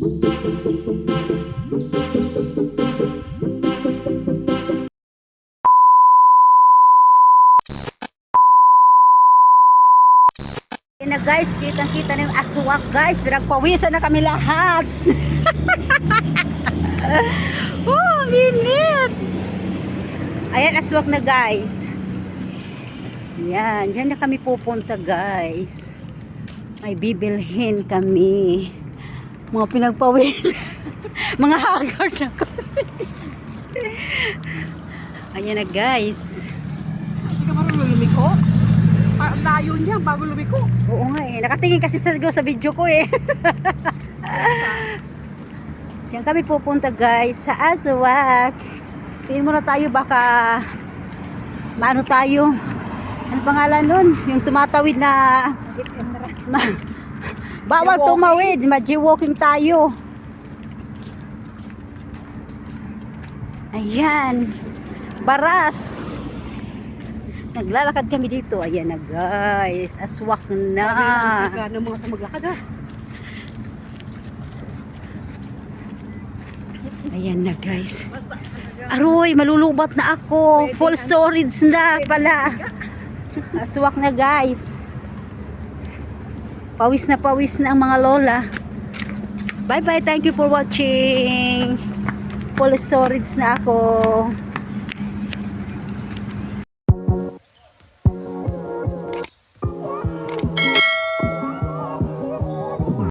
Na guys, kitang-kita na yung aswak guys. Pinagpawisan na kami lahat. oh, init. Ayan, aswak na guys. Yan, dyan na kami pupunta guys. May bibilhin kami. Mga pinagpawis. Mga haggard na. Ayan na guys. Hindi ka marunong lumiko? Pa- Ang layo niya bago lumiko. Oo nga eh. Nakatingin kasi sa, sa video ko eh. Diyan kami pupunta guys sa Aswak. Tingin muna tayo baka maano tayo. Ano pangalan nun? Yung tumatawid na bawal tumawid. Ma-jaywalking tayo. Ayan. Baras. Naglalakad kami dito. Ayan na guys. Aswak na. Gana mga tamaglakad ah. Ayan na guys. Aroy, malulubat na ako. Full storage na pala. Aswak na guys. Pawis na pawis na ang mga lola. Bye bye. Thank you for watching. Full storage na ako.